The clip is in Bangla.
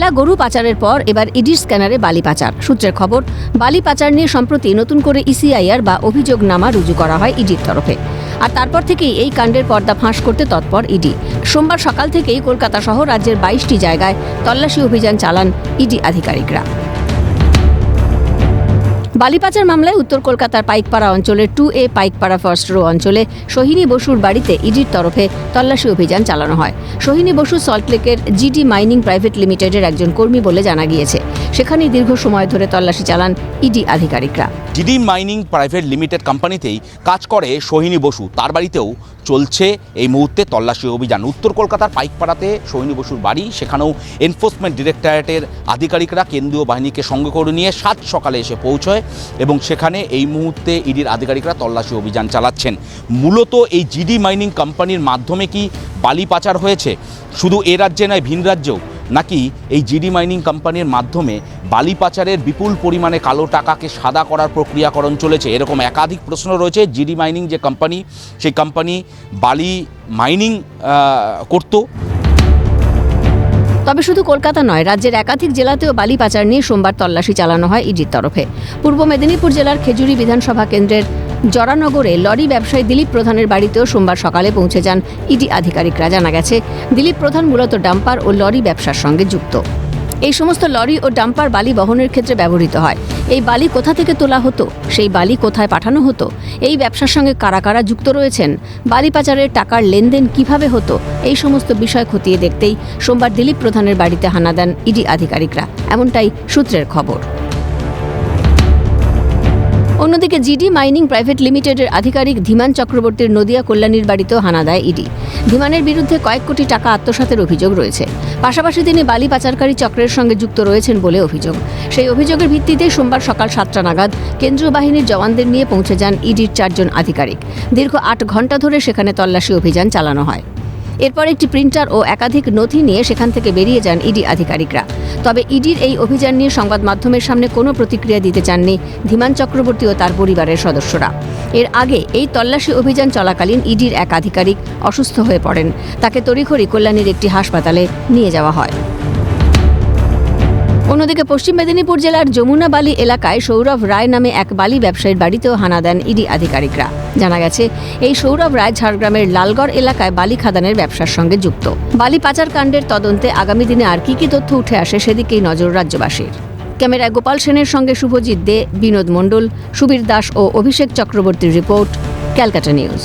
কয়লা গরু পাচারের পর এবার ইডির স্ক্যানারে বালি পাচার। সূত্রের খবর, বালি পাচার নিয়ে সম্প্রতি নতুন করে ইসিআইআর বা অভিযোগ নামা রুজু করা হয় ইডির তরফে। আর তারপর থেকেই এই কাণ্ডের পর্দা ফাঁস করতে তৎপর ইডি সোমবার সকাল থেকেই কলকাতা সহ রাজ্যের বাইশটি জায়গায় তল্লাশি অভিযান চালান ইডি আধিকারিকরা। বালিপাচার মামলায় উত্তর কলকাতার পাইকপাড়া অঞ্চলের two A Paikpara first row অঞ্চলে সোহিনী বসুর বাড়িতে ইডির তরফে তল্লাশি অভিযান চালানো হয়। সোহিনী বসু সল্টলেকের জিডি মাইনিং প্রাইভেট লিমিটেডের একজন কর্মী বলে জানা গিয়েছে। সেখানে দীর্ঘ সময় ধরে তল্লাশি চালান ইডি আধিকারিকরা। জিডি মাইনিং প্রাইভেট লিমিটেড কোম্পানিতেই কাজ করে সোহিনী বসু। তার বাড়িতেও চলছে এই মুহূর্তে তল্লাশি অভিযান। উত্তর কলকাতার পাইকপাড়াতে সোহিনী বসুর বাড়ি, সেখানেও এনফোর্সমেন্ট ডিরেক্টরেটের আধিকারিকরা কেন্দ্রীয় বাহিনীকে সঙ্গে করে নিয়ে সাত সকালে এসে পৌঁছয় এবং সেখানে এই মুহূর্তে ইডির আধিকারিকরা তল্লাশি অভিযান চালাচ্ছেন। মূলত এই জিডি মাইনিং কোম্পানির মাধ্যমে কি বালি পাচার হয়েছে? শুধু এ রাজ্যে নয়, ভিন রাজ্যেও। নাকি এই জিডি মাইনিং কোম্পানির মাধ্যমে বালি পাচারের বিপুল পরিমাণে কালো টাকাকে সাদা করার প্রক্রিয়াকরণ চলেছে? এরকম একাধিক প্রশ্ন রয়েছে। জিডি মাইনিং যে কোম্পানি, সেই কোম্পানি বালি মাইনিং করতো। তবে শুধু কলকাতা নয়, রাজ্যের একাধিক জেলাতেও বালি পাচার নিয়ে সোমবার তল্লাশি চালানো হয় ইডির তরফে। পূর্ব মেদিনীপুর জেলার খেজুরি বিধানসভা কেন্দ্রের জরানগরে লরি ব্যবসায়ী দিলীপ প্রধানের বাড়িতেও সোমবার সকালে পৌঁছে যান ইডি আধিকারিকরা। জানা গেছে, দিলীপ প্রধান মূলত ডাম্পার ও লরি ব্যবসার সঙ্গে যুক্ত। এই সমস্ত লরি ও ডাম্পার বালি বহনের ক্ষেত্রে ব্যবহৃত হয়। এই বালি কোথা থেকে তোলা হতো? সেই বালি কোথায় পাঠানো হতো? এই ব্যবসার সঙ্গে কারা কারা যুক্ত রয়েছেন? বালি পাচারের টাকার লেনদেন কীভাবে হতো? এই সমস্ত বিষয় খতিয়ে দেখতেই সোমবার দিলীপ প্রধানের বাড়িতে হানা দেন ইডি আধিকারিকরা। এমনটাই সূত্রের খবর। অন্যদিকে জিডি মাইনিং প্রাইভেট লিমিটেডের আধিকারিক ধীমান চক্রবর্তীর নদিয়া কল্যাণীর বাড়িতেও হানা দেয় ইডি। ধীমানের বিরুদ্ধে কয়েক কোটি টাকা আত্মসাতের অভিযোগ রয়েছে। পাশাপাশি তিনি বালি পাচারকারী চক্রের সঙ্গে যুক্ত রয়েছেন বলে অভিযোগ। সেই অভিযোগের ভিত্তিতে সোমবার সকাল সাতটা নাগাদ কেন্দ্রীয় বাহিনীর জওয়ানদের নিয়ে পৌঁছে যান ইডির চারজন আধিকারিক। দীর্ঘ আট ঘণ্টা ধরে সেখানে তল্লাশি অভিযান চালানো হয়। এরপর একটি প্রিন্টার ও একাধিক নথি নিয়ে সেখান থেকে বেরিয়ে যান ইডি আধিকারিকরা। তবে ইডির এই অভিযান নিয়ে সংবাদ মাধ্যমের সামনে কোনো প্রতিক্রিয়া দিতে চাননি ধীমান চক্রবর্তী ও তার পরিবারের সদস্যরা। এর আগে এই তল্লাশি অভিযান চলাকালীন ইডির এক আধিকারিক অসুস্থ হয়ে পড়েন। তাকে তড়িঘড়ি কল্যাণীর একটি হাসপাতালে নিয়ে যাওয়া হয়। অন্যদিকে পশ্চিম মেদিনীপুর জেলার যমুনা বালি এলাকায় সৌরভ রায় নামে এক বালি ব্যবসায়ীর বাড়িতেও হানা দেন ইডি আধিকারিকরা। জানা গেছে, এই সৌরভ রায় ঝাড়গ্রামের লালগড় এলাকায় বালি খাদানের ব্যবসার সঙ্গে যুক্ত। বালি পাচার কাণ্ডের তদন্তে আগামী দিনে আর কি কি তথ্য উঠে আসে সেদিকেই নজর রাজ্যবাসীর। ক্যামেরায় গোপাল সেনের সঙ্গে শুভজিৎ দে, বিনোদ মণ্ডল, সুবীর দাস ও অভিষেক চক্রবর্তীর রিপোর্ট, ক্যালকাটা নিউজ।